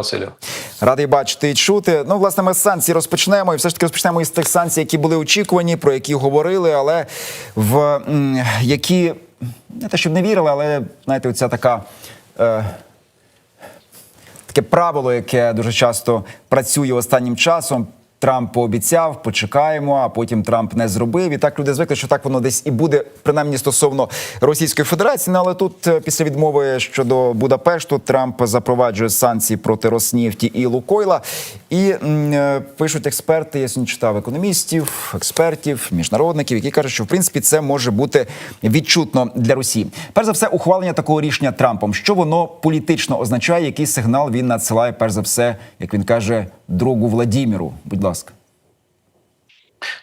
Василю. Радий бачити і чути. Ну, власне, ми з санкцій розпочнемо. І все ж таки розпочнемо із тих санкцій, які були очікувані, про які говорили, але в які не те, щоб не вірили, але знаєте, оця така. Е, таке правило, яке дуже часто працює останнім часом. Трамп пообіцяв, почекаємо, а потім Трамп не зробив. І так люди звикли, що так воно десь і буде, принаймні стосовно Російської Федерації. Ну, але тут е, після відмови щодо Будапешту Трамп запроваджує санкції проти Роснефті і Лукойла. І м, е, пишуть експерти. Я сьогодні читав економістів, експертів, міжнародників, які кажуть, що в принципі це може бути відчутно для Росії. Перш за все, ухвалення такого рішення Трампом. Що воно політично означає? Який сигнал він надсилає, перш за все, як він каже, другу Владіміру? Будь ласка.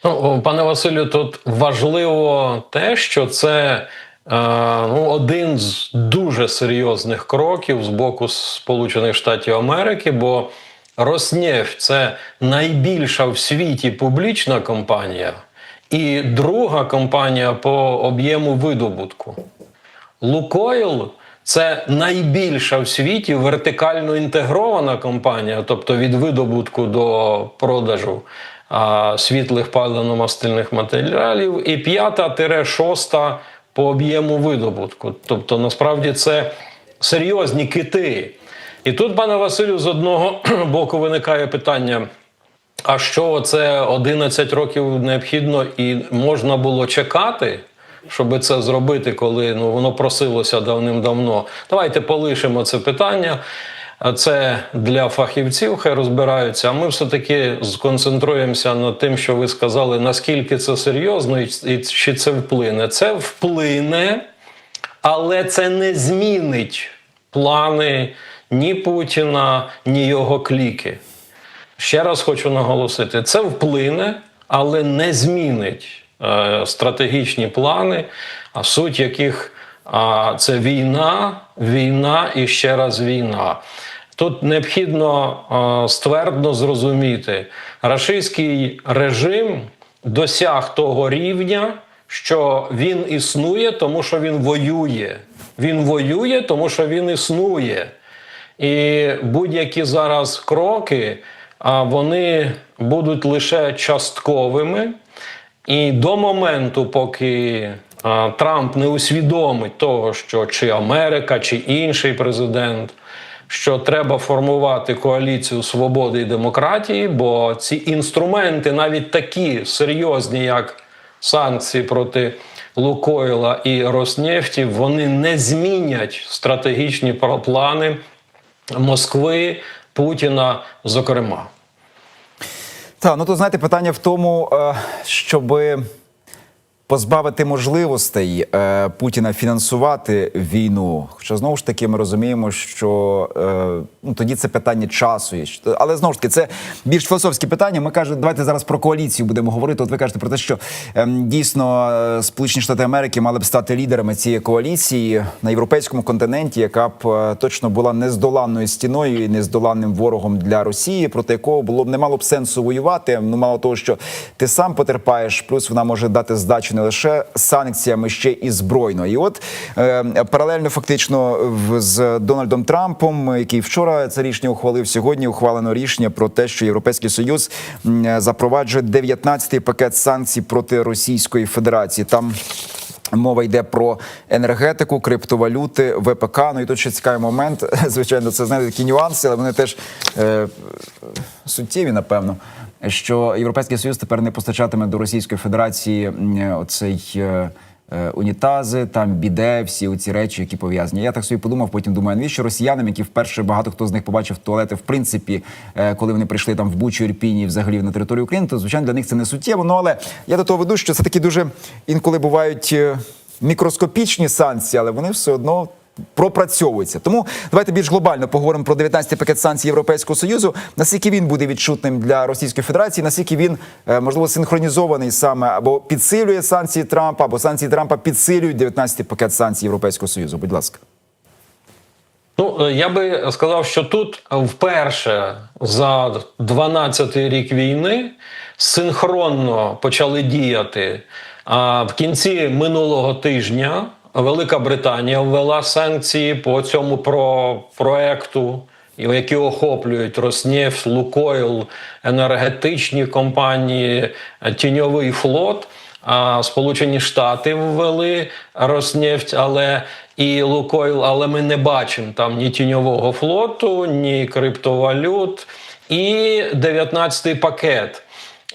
Ну, пане Василю, тут важливо те, що це е, ну, один з дуже серйозних кроків з боку Сполучених Штатів Америки, бо Роснефть – це найбільша в світі публічна компанія і друга компанія по об'єму видобутку. Лукойл це найбільша в світі вертикально інтегрована компанія, тобто від видобутку до продажу а, світлих паливно-мастильних матеріалів, і п'ята-шоста по об'єму видобутку. Тобто, насправді це серйозні кити. І тут, пане Василю, з одного боку виникає питання. А що це 11 років необхідно і можна було чекати, щоб це зробити, коли ну воно просилося давним-давно? Давайте полишимо це питання. Це для фахівців, хай розбираються. А ми все-таки сконцентруємося на тим, що ви сказали, наскільки це серйозно і чи це вплине. Це вплине, але це не змінить плани ні Путіна, ні його кліки. Ще раз хочу наголосити: це вплине, але не змінить стратегічні плани, а суть яких це війна, війна і ще раз війна. Тут необхідно е, ствердно зрозуміти, рашистський режим досяг того рівня, що він існує, тому що він воює. Він воює, тому що він існує. І будь-які зараз кроки вони будуть лише частковими. І до моменту, поки а, Трамп не усвідомить того, що чи Америка, чи інший президент, що треба формувати коаліцію свободи і демократії, бо ці інструменти, навіть такі серйозні, як санкції проти Лукойла і Роснефті, вони не змінять стратегічні плани Москви. Путіна, зокрема. Так, ну то знаєте, питання в тому, щоб позбавити можливостей е, Путіна фінансувати війну. Хоча знову ж таки ми розуміємо, що е, ну тоді це питання часу. Але знову ж таки, це більш філософське питання. Ми кажемо, давайте зараз про коаліцію будемо говорити. От ви кажете про те, що е, дійсно Сполучені Штати Америки мали б стати лідерами цієї коаліції на європейському континенті, яка б е, точно була нездоланною стіною і нездоланним ворогом для Росії, проти якого було б не мало б сенсу воювати. Ну мало того, що ти сам потерпаєш, плюс вона може дати здачу не лише санкціями, ще і збройно. І от е, паралельно фактично з Дональдом Трампом, який вчора це рішення ухвалив, сьогодні ухвалено рішення про те, що Європейський Союз запроваджує 19-й пакет санкцій проти Російської Федерації. Там Мова йде про енергетику, криптовалюти, ВПК. Ну і тут ще цікавий момент. Звичайно, це знаєте, такі нюанси, але вони теж е, суттєві, напевно. Що Європейський Союз тепер не постачатиме до Російської Федерації оцей. Е, Унітази, там біде, всі оці речі, які пов'язані. Я так собі подумав, потім думаю, навіщо росіянам, які вперше багато хто з них побачив туалети, в принципі, е, коли вони прийшли там в Бучу, Ірпіні, взагалі на територію України, то звичайно для них це не суттєво. Ну але я до того веду, що це такі дуже інколи бувають е, мікроскопічні санкції, але вони все одно. Пропрацьовується. Тому давайте більш глобально поговоримо про 19-й пакет санкцій Європейського союзу. Наскільки він буде відчутним для Російської Федерації, наскільки він е, можливо синхронізований саме або підсилює санкції Трампа, або санкції Трампа підсилюють 19-й пакет санкцій Європейського союзу. Будь ласка. Ну, е, я би сказав, що тут вперше за 12-й рік війни синхронно почали діяти. А в кінці минулого тижня Велика Британія ввела санкції по цьому про проекту які охоплюють Роснефть, Лукойл, енергетичні компанії, тіньовий флот. А Сполучені Штати ввели Роснефть, але і Лукойл, але ми не бачимо там ні тіньового флоту, ні криптовалют. І 19-й пакет.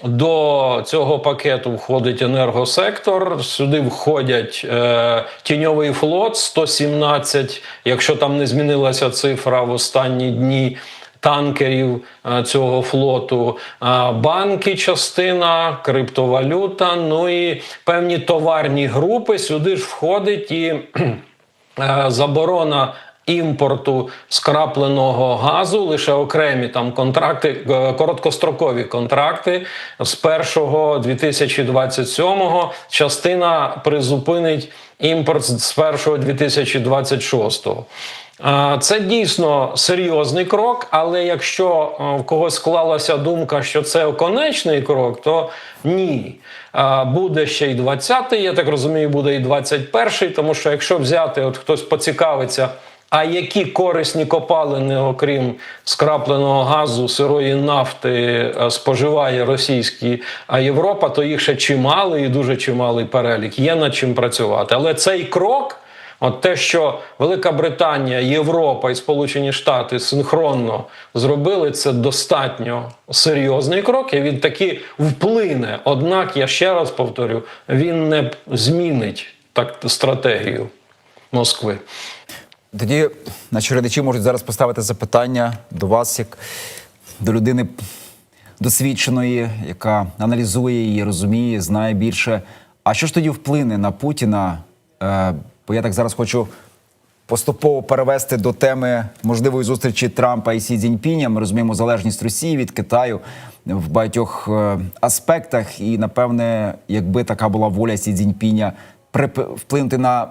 До цього пакету входить енергосектор. Сюди входять е, тіньовий флот 117, якщо там не змінилася цифра в останні дні. Танкерів е, цього флоту, е, банки, частина, криптовалюта, ну і певні товарні групи. Сюди ж входить і е, заборона імпорту скрапленого газу, лише окремі там контракти, е, короткострокові контракти з 1-го 2027-го частина призупинить імпорт з 1-го 2026-го. Е, Це дійсно серйозний крок, але якщо е, в когось склалася думка, що це конечний крок, то ні. Буде ще й 20-й, я так розумію, буде і 21-й, тому що якщо взяти, от хтось поцікавиться. А які корисні копалини, окрім скрапленого газу, сирої нафти, е, споживає російські, а Європа, то їх ще чималий і дуже чималий перелік. Є над чим працювати. Але цей крок, от те, що Велика Британія, Європа і Сполучені Штати синхронно зробили, це достатньо серйозний крок, і він таки вплине. Однак, я ще раз повторю, він не змінить так стратегію Москви. Тоді наші глядачі можуть зараз поставити запитання до вас, як до людини досвідченої, яка аналізує її, розуміє, знає більше. А що ж тоді вплине на Путіна? Е, бо я так зараз хочу поступово перевести до теми можливої зустрічі Трампа і Сі Цзіньпіня. Ми розуміємо залежність Росії від Китаю в багатьох е, аспектах. І напевне, якби така була воля Сі Цзіньпіня вплинути на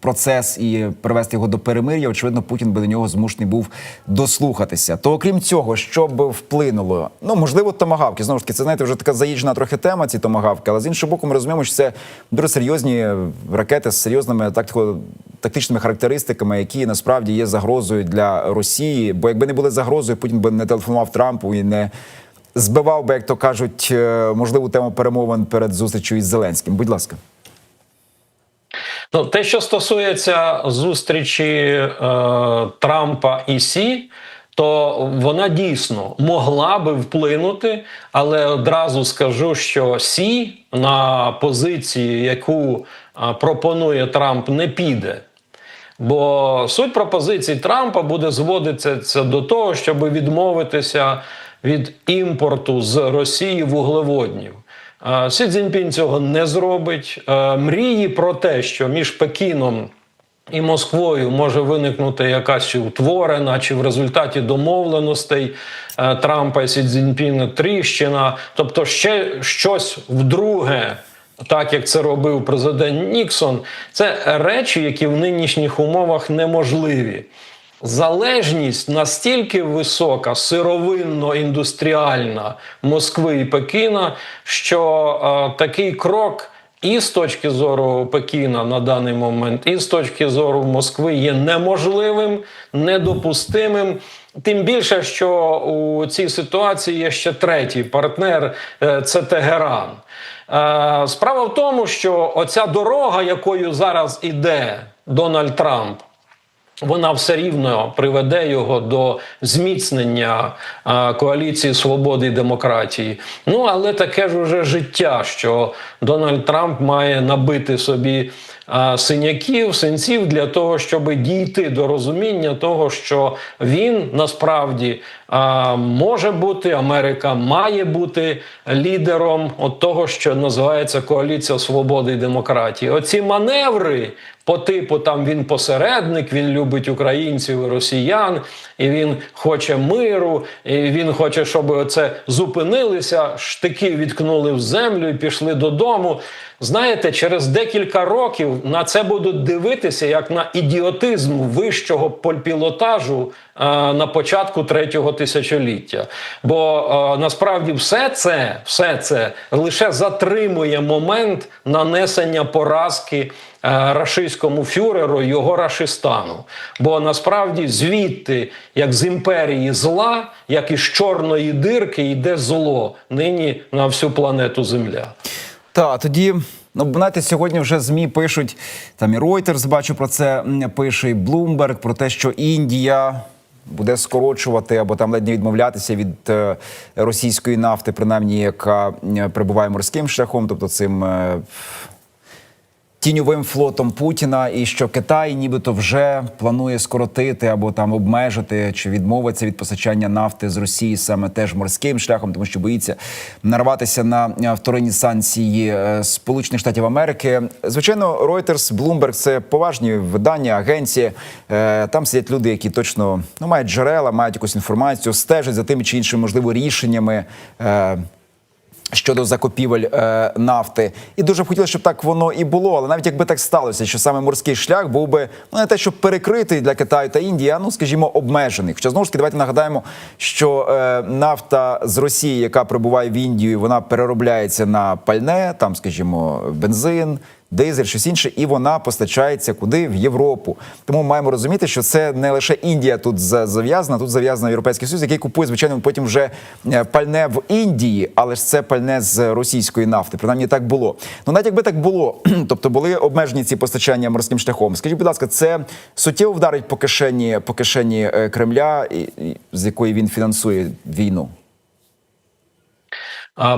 процес і привести його до перемир'я, очевидно, Путін би до нього змушений був дослухатися. То окрім цього, що б вплинуло? Ну можливо, томагавки. Знову ж таки, це знаєте, вже така заїжджена трохи тема. Ці томагавки, але з іншого боку, ми розуміємо, що це дуже серйозні ракети з серйозними тактико тактичними характеристиками, які насправді є загрозою для Росії. Бо якби не були загрозою, Путін би не телефонував Трампу і не збивав би, як то кажуть, е, можливу тему перемовин перед зустрічю із Зеленським. Будь ласка. Ну, те, що стосується зустрічі е, Трампа і Сі, то вона дійсно могла би вплинути, але одразу скажу, що Сі на позиції, яку е, пропонує Трамп, не піде. Бо суть пропозицій Трампа буде зводитися до того, щоб відмовитися від імпорту з Росії вуглеводнів. Сі Цзіньпінь цього не зробить. Мрії про те, що між Пекіном і Москвою може виникнути якась утворена, чи в результаті домовленостей е, Трампа і Сі Цзіньпіна тріщина, тобто ще щось вдруге. Так як це робив президент Ніксон, це речі, які в нинішніх умовах неможливі. Залежність настільки висока, сировинно-індустріальна Москви і Пекіна, що е, такий крок і з точки зору Пекіна на даний момент, і з точки зору Москви є неможливим, недопустимим. Тим більше, що у цій ситуації є ще третій партнер е, це Тегеран. Е, Справа в тому, що оця дорога, якою зараз іде Дональд Трамп, вона все рівно приведе його до зміцнення коаліції свободи і демократії. Ну але таке ж уже життя, що Дональд Трамп має набити собі синяків, синців для того, щоб дійти до розуміння того, що він насправді може бути, Америка має бути лідером от того, що називається коаліція свободи і демократії. Оці маневри по типу там він посередник, він любить українців і росіян, і він хоче миру, і він хоче, щоб це зупинилися, штики відкнули в землю і пішли додому. Знаєте, через декілька років на це будуть дивитися як на ідіотизм вищого пілотажу е, на початку третього тисячоліття. Бо е, насправді все це, все це лише затримує момент нанесення поразки рашистському фюреру його рашистану. Бо насправді звідти, як з імперії зла, як із чорної дирки, йде зло нині на всю планету Земля. Та тоді, ну знаєте, сьогодні вже змі пишуть там і Reuters, бачу про це пише, і Bloomberg, про те, що Індія буде скорочувати або там ледь не відмовлятися від е, російської нафти, принаймні яка прибуває морським шляхом, тобто цим. е, тіньовим флотом Путіна, і що Китай нібито вже планує скоротити або там обмежити чи відмовитися від постачання нафти з Росії саме теж морським шляхом, тому що боїться нарватися на е, вторинні санкції е, Сполучених Штатів Америки. Звичайно, Reuters, Bloomberg – це поважні видання, агенції. Е, Там сидять люди, які точно ну мають джерела, мають якусь інформацію, стежать за тими чи іншими можливо рішеннями. Щодо закупівель е, нафти, і дуже б хотілося, щоб так воно і було. Але навіть якби так сталося, що саме морський шлях був би ну не те, щоб перекритий для Китаю та Індії, а ну скажімо, обмежений. Хоча знову ж таки, давайте нагадаємо, що е, нафта з Росії, яка прибуває в Індію, вона переробляється на пальне, там, скажімо, бензин. Дизель, щось інше, і вона постачається куди в Європу. Тому маємо розуміти, що це не лише Індія тут за- зав'язана, тут зав'язана Європейський Союз, який купує звичайно потім вже е, пальне в Індії, але ж це пальне з російської нафти. Принаймні так було. Ну навіть якби так було, тобто були обмежені ці постачання морським шляхом. Скажіть, будь ласка, це суттєво вдарить по кишені по кишені е, Кремля, з якої він фінансує війну.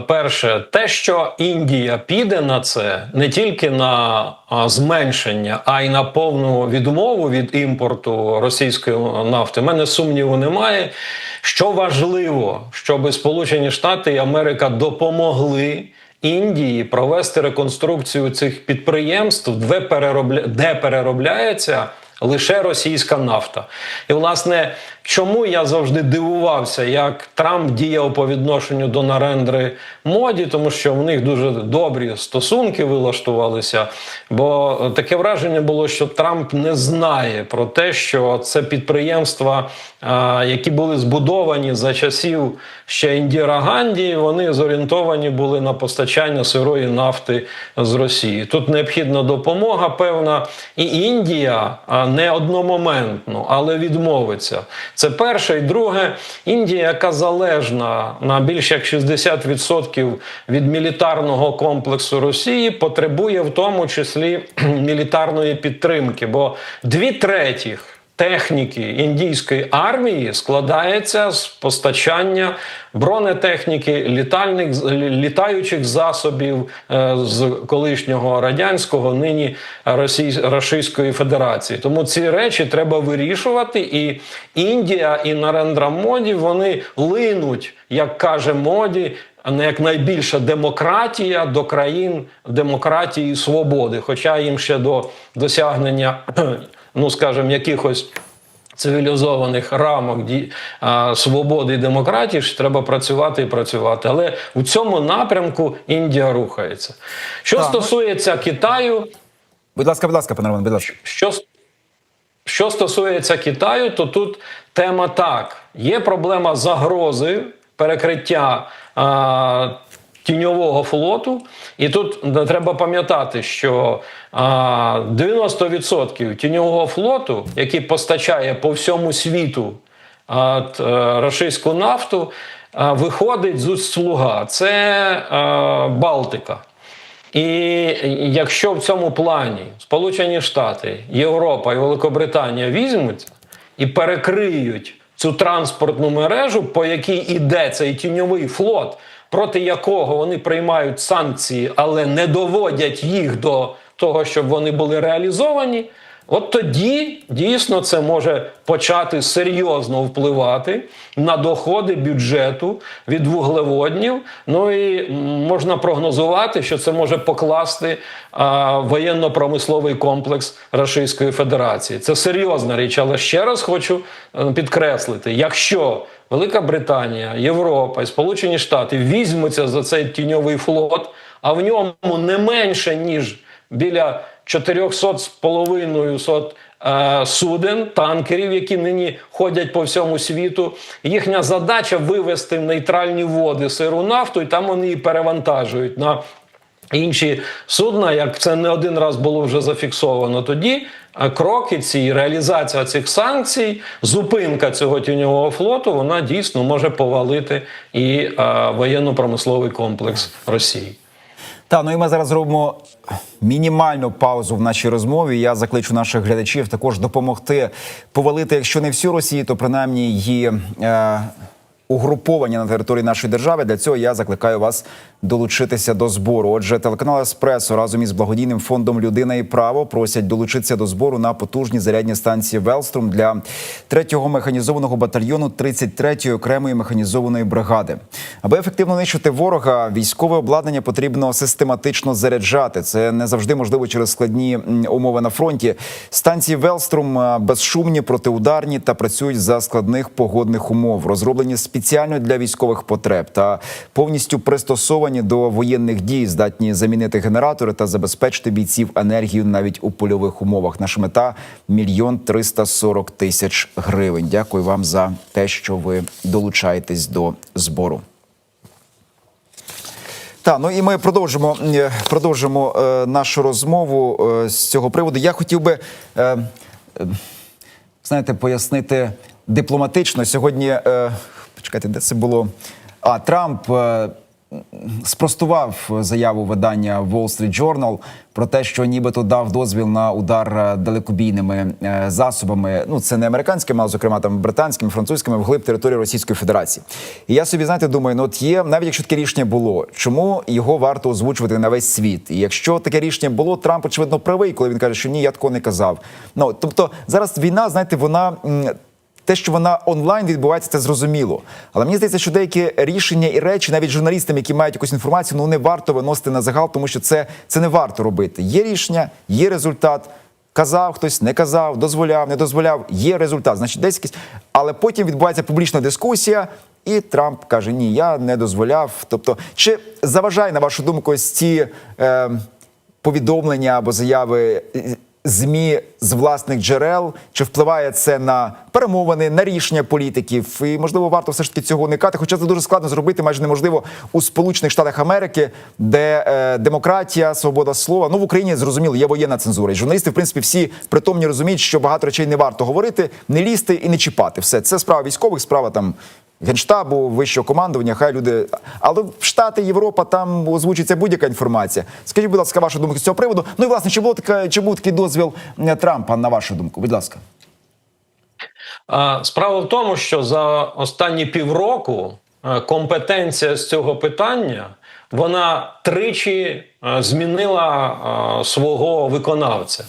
Перше, те, що Індія піде на це не тільки на зменшення, а й на повну відмову від імпорту російської нафти. У мене сумніву немає. Що важливо, щоб Сполучені Штати і Америка допомогли. Індії провести реконструкцію цих підприємств, де переробля... де переробляється лише російська нафта. І, власне, чому я завжди дивувався, як Трамп діяв по відношенню до Нарендри моді, тому що в них дуже добрі стосунки вилаштувалися. Бо таке враження було, що Трамп не знає про те, що це підприємства, які були збудовані за часів ще Індіра Ганді, вони зорієнтовані були на постачання сирої нафти з Росії. Тут необхідна допомога певна, і Індія не одномоментно, але відмовиться. Це перше. І друге, Індія, яка залежна на більш як 60% від мілітарного комплексу Росії, потребує в тому числі мілітарної підтримки, бо дві третіх техніки індійської армії складається з постачання бронетехніки, літальних літаючих засобів е, з колишнього радянського, нині Росій, Російської Федерації. Тому ці речі треба вирішувати. І Індія і Нарендра Моді вони линуть, як каже моді. Не як найбільша демократія до країн демократії і свободи, хоча їм ще до досягнення, ну скажімо, якихось цивілізованих рамок а, свободи і демократії ж треба працювати і працювати. Але у цьому напрямку Індія рухається. Що Так, ну- стосується Китаю, Будь ласка, будь ласка, пане Роман, будь ласка. що, що стосується Китаю, то тут тема так: є проблема загрози перекриття а, тіньового флоту, і тут е, треба пам'ятати, що 90% тіньового флоту, який постачає по всьому світу е, російську нафту, виходить з уст слуга. Це Балтика. І якщо в цьому плані Сполучені Штати, Європа і Великобританія візьмуться і перекриють цю транспортну мережу, по якій іде цей тіньовий флот, проти якого вони приймають санкції, але не доводять їх до того, щоб вони були реалізовані. От тоді дійсно це може почати серйозно впливати на доходи бюджету від вуглеводнів. Ну і можна прогнозувати, що це може покласти воєнно-промисловий комплекс Російської Федерації. Це серйозна річ, але ще раз хочу е, підкреслити: якщо Велика Британія, Європа і Сполучені Штати візьмуться за цей тіньовий флот, а в ньому не менше ніж біля 400 з половиною сот е, суден, танкерів, які нині ходять по всьому світу. Їхня задача вивести в нейтральні води сиру нафту, і там вони її перевантажують на інші судна, як це не один раз було вже зафіксовано, тоді е, кроки ці, реалізація цих санкцій, зупинка цього тіньового флоту, вона дійсно може повалити і е, воєнно-промисловий комплекс Росії. Та ну і ми зараз зробимо мінімальну паузу в нашій розмові. Я закличу наших глядачів також допомогти повалити, якщо не всю Росію, то принаймні її е, угруповання на території нашої держави. Для цього я закликаю вас долучитися до збору. Отже, телеканал Еспресо разом із благодійним фондом Людина і право просять долучитися до збору на потужні зарядні станції Велстром для 3-го механізованого батальйону 33-ї окремої механізованої бригади. Аби ефективно нищити ворога, військове обладнання потрібно систематично заряджати. Це не завжди можливо через складні умови на фронті. Станції Велстром е, безшумні, протиударні та працюють за складних погодних умов, розроблені спеціально для військових потреб та повністю пристосовані до воєнних дій, здатні замінити генератори та забезпечити бійців енергію навіть у польових умовах. Наша мета мільйон триста сорок тисяч гривень. Дякую вам за те, що ви долучаєтесь до збору. Так, ну і ми продовжимо, е, продовжимо е, нашу розмову е, з цього приводу. Я хотів би, е, е, знаєте, пояснити дипломатично. Сьогодні, е, почекайте, де це було? А Трамп е, спростував заяву видання Wall Street Journal про те, що нібито дав дозвіл на удар е, далекобійними е, засобами. Ну це не американськими, а зокрема там британськими, французькими вглиб території Російської Федерації. І я собі знаєте, думаю, ну от є навіть якщо таке рішення було, чому його варто озвучувати на весь світ? І якщо таке рішення було, Трамп очевидно правий, коли він каже, що ні, я такого не казав. Ну тобто зараз війна, знаєте, вона. Те, що вона онлайн відбувається, це зрозуміло. Але мені здається, що деякі рішення і речі, навіть журналістам, які мають якусь інформацію, ну не варто виносити на загал, тому що це, це не варто робити. Є рішення, є результат. Казав хтось, не казав, дозволяв, не дозволяв. Є результат. Значить, десь якийсь. Але потім відбувається публічна дискусія, і Трамп каже: Ні, я не дозволяв. Тобто, чи заважає на вашу думку ось ці е, повідомлення або заяви ЗМІ з власних джерел, чи впливає це на перемовини, на рішення політиків? І можливо, варто все ж таки цього уникати. Хоча це дуже складно зробити, майже неможливо у Сполучених Штатах Америки, де е, демократія, свобода слова. Ну в Україні зрозуміло, є воєнна цензура. І журналісти, в принципі, всі притомні розуміють, що багато речей не варто говорити, не лізти і не чіпати. Все це справа військових, справа там. Генштабу, вищого командування, хай люди. Але в Штати, Європа там озвучується будь-яка інформація. Скажіть, будь ласка, вашу думку з цього приводу. Ну і власне, чи було така, чи був такий дозвіл е, Трампа, на вашу думку? Будь ласка. Справа в тому, що за останні півроку е, компетенція з цього питання вона тричі е, змінила свого виконавця.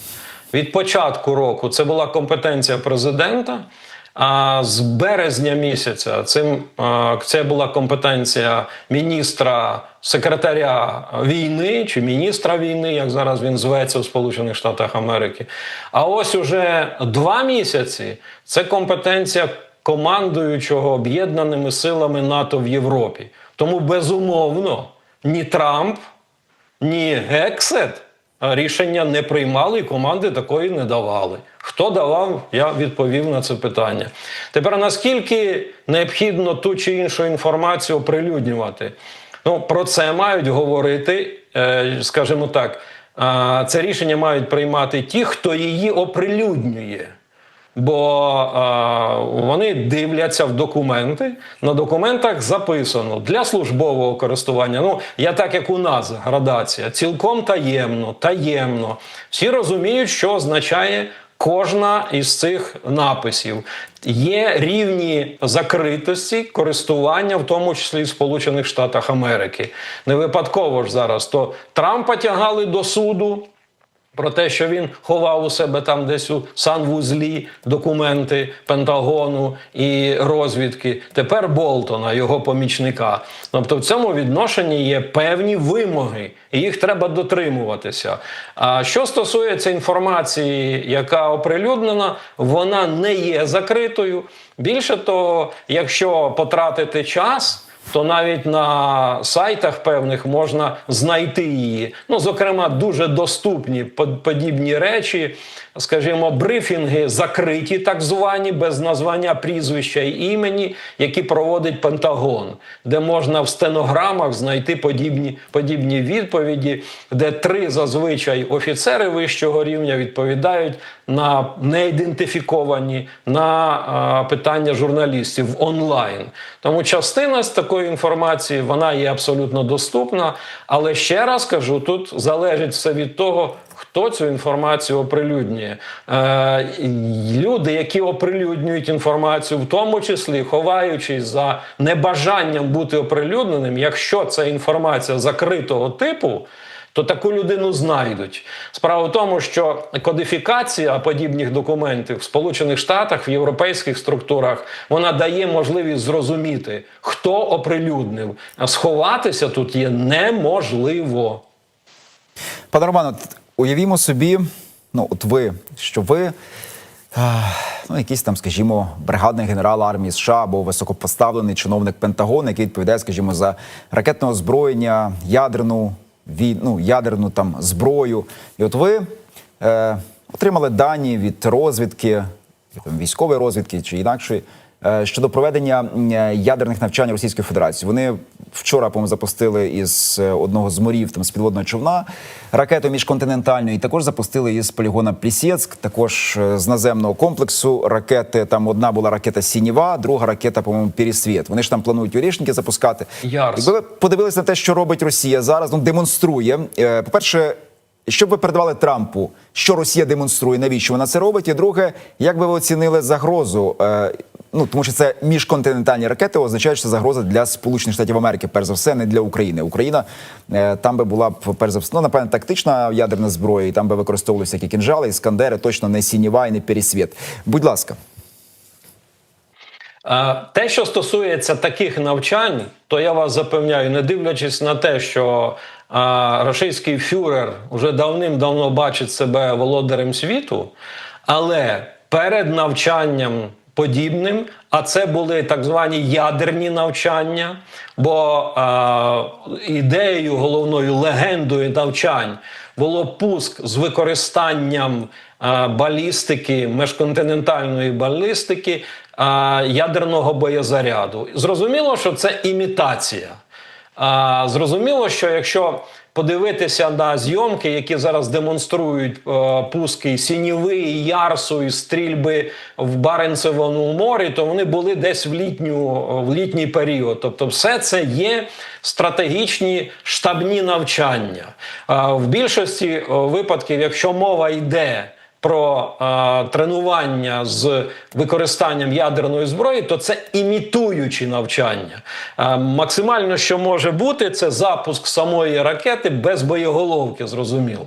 Від початку року це була компетенція президента. А з березня місяця цим це була компетенція міністра секретаря війни чи міністра війни, як зараз він зветься у Сполучених Штатах Америки. А ось уже два місяці це компетенція командуючого об'єднаними силами НАТО в Європі. Тому безумовно ні Трамп, ні Гексет рішення не приймали і команди такої не давали. Хто давав, я відповів на це питання. Тепер наскільки необхідно ту чи іншу інформацію оприлюднювати? Ну, про це мають говорити, е, скажімо так, це рішення мають приймати ті, хто її оприлюднює. Бо е, вони дивляться в документи. На документах записано для службового користування. Ну, я так як у нас градація, цілком таємно, таємно. Всі розуміють, що означає кожна із цих написів. Є рівні закритості користування, в тому числі в Сполучених Штатах Америки. Не випадково ж зараз то Трампа тягали до суду. Про те, що він ховав у себе там десь у санвузлі документи Пентагону і розвідки. Тепер Болтона, його помічника. Тобто, в цьому відношенні є певні вимоги, і їх треба дотримуватися. А що стосується інформації, яка оприлюднена, вона не є закритою. Більше того, якщо потратити час то навіть на сайтах певних можна знайти її. Ну, зокрема, дуже доступні под- подібні речі, скажімо, брифінги закриті, так звані, без названня прізвища і імені, які проводить Пентагон, де можна в стенограмах знайти подібні, подібні відповіді, де три зазвичай офіцери вищого рівня відповідають на неідентифіковані на а, питання журналістів онлайн. Тому частина з такої інформації вона є абсолютно доступна. Але ще раз кажу, тут залежить все від того. Хто цю інформацію оприлюднює? Е, люди, які оприлюднюють інформацію, в тому числі ховаючись за небажанням бути оприлюдненим, якщо це інформація закритого типу, то таку людину знайдуть. Справа в тому, що кодифікація подібних документів в Сполучених Штатах, в європейських структурах, вона дає можливість зрозуміти, хто оприлюднив. А сховатися тут є неможливо. Пане Романо, т- уявімо собі, ну от ви, що ви. Ну, якийсь там, скажімо, бригадний генерал армії США або високопоставлений чиновник Пентагону, який відповідає, скажімо, за ракетне озброєння, ядерну ну, ядерну там зброю. І от ви е, отримали дані від розвідки, там, військової розвідки чи інакшої, е, щодо проведення е, ядерних навчань Російської Федерації. Вони вчора, по-моєму, запустили із е, одного з морів там з підводного човна ракету міжконтинентальну, і також запустили із полігона Плісєцк, також е, з наземного комплексу ракети. Там одна була ракета Сініва, друга ракета, по-моєму, Пересвіт. Вони ж там планують орішники запускати. Ярс. Якби ви подивилися на те, що робить Росія зараз, ну демонструє. Е, По-перше, що б ви передавали Трампу, що Росія демонструє, навіщо вона це робить? І друге, як би ви оцінили загрозу? Ну тому що це міжконтинентальні ракети означає, що це загроза для Сполучених Штатів Америки, перш за все, не для України. Україна е, там би була б перш за все, ну, напевно, тактична ядерна зброя, і там би використовувалися які кінжали, іскандери, точно не сініва і не пересвіт. Будь ласка. Те, що стосується таких навчань, то я вас запевняю, не дивлячись на те, що а, російський фюрер вже давним-давно бачить себе володарем світу, але перед навчанням подібним, а це були так звані ядерні навчання, бо а, ідеєю головною легендою навчань було пуск з використанням а, балістики, межконтинентальної балістики а, ядерного боєзаряду. Зрозуміло, що це імітація. А, зрозуміло, що якщо подивитися на зйомки, які зараз демонструють е, пуски Сінєви, Ярсу і стрільби в Баренцевому морі, то вони були десь в літню в літній період. Тобто, все це є стратегічні штабні навчання. Е, в більшості е, випадків, якщо мова йде про е, тренування з використанням ядерної зброї, то це імітуючі навчання. Е, максимально, що може бути, це запуск самої ракети без боєголовки, зрозуміло.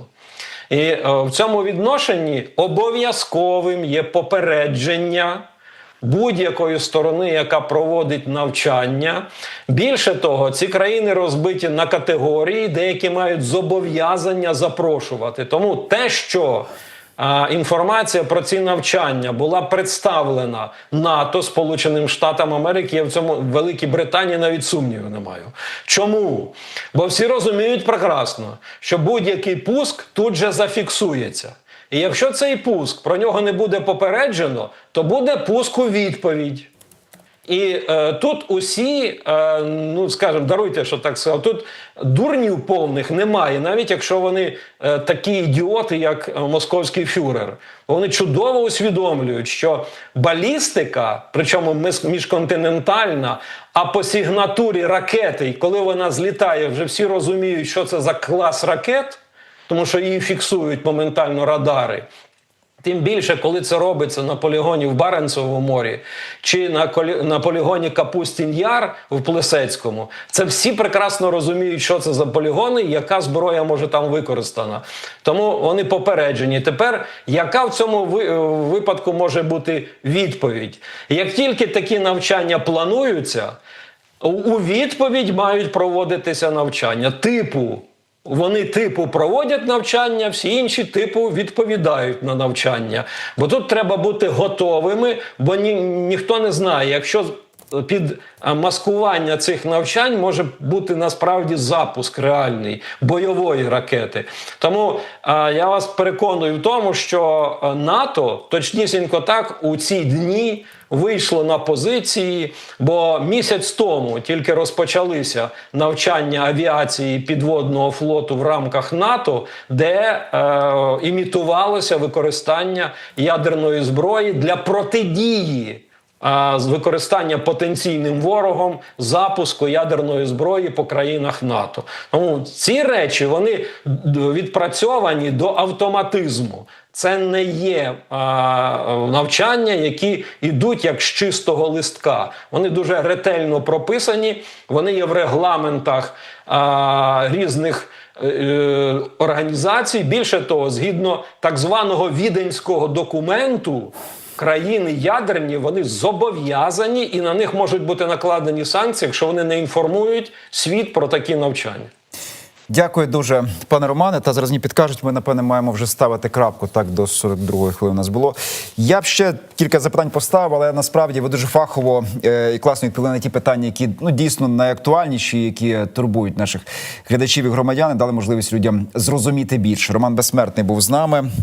І е, в цьому відношенні обов'язковим є попередження будь-якої сторони, яка проводить навчання. Більше того, ці країни розбиті на категорії, деякі мають зобов'язання запрошувати. Тому те, що інформація про ці навчання була представлена НАТО, Сполученим Штатам Америки. Я в цьому Великій Британії навіть сумніву не маю. Чому? Бо всі розуміють прекрасно, що будь-який пуск тут же зафіксується. І якщо цей пуск про нього не буде попереджено, то буде пуск у відповідь. І е, тут усі, е, ну скажімо, даруйте, що так сказав, тут дурнів повних немає, навіть якщо вони е, такі ідіоти, як е, московський фюрер. Вони чудово усвідомлюють, що балістика, причому між- міжконтинентальна, а по сигнатурі ракети, і коли вона злітає, вже всі розуміють, що це за клас ракет, тому що її фіксують моментально радари. Тим більше, коли це робиться на полігоні в Баренцевому морі чи на, колі- на полігоні Капустін Яр в Плесецькому, це всі прекрасно розуміють, що це за полігони яка зброя може там використана. Тому вони попереджені. Тепер яка в цьому ви- е, випадку може бути відповідь? Як тільки такі навчання плануються, у відповідь мають проводитися навчання типу. Вони типу проводять навчання, всі інші типу відповідають на навчання. Бо тут треба бути готовими, бо ні, ніхто не знає, якщо під маскування цих навчань може бути насправді запуск реальний бойової ракети. Тому я вас переконую в тому, що НАТО точнісінько так у ці дні вийшло на позиції, бо місяць тому тільки розпочалися навчання авіації підводного флоту в рамках НАТО, де е, імітувалося використання ядерної зброї для протидії. З використання потенційним ворогом запуску ядерної зброї по країнах НАТО. Тому ці речі вони відпрацьовані до автоматизму. Це не є а, навчання, які йдуть як з чистого листка. Вони дуже ретельно прописані, вони є в регламентах а, різних е, е, організацій. Більше того, згідно так званого віденського документу. Країни ядерні вони зобов'язані і на них можуть бути накладені санкції, якщо вони не інформують світ про такі навчання. Дякую дуже, пане Романе. Та зараз мені підкажуть, ми напевне маємо вже ставити крапку. Так до 42-ї хвилини у нас було. Я б ще кілька запитань поставив, але насправді ви дуже фахово е, і класно відповіли на ті питання, які ну дійсно найактуальніші, які турбують наших глядачів і громадян, і дали можливість людям зрозуміти більше. Роман Безсмертний був з нами.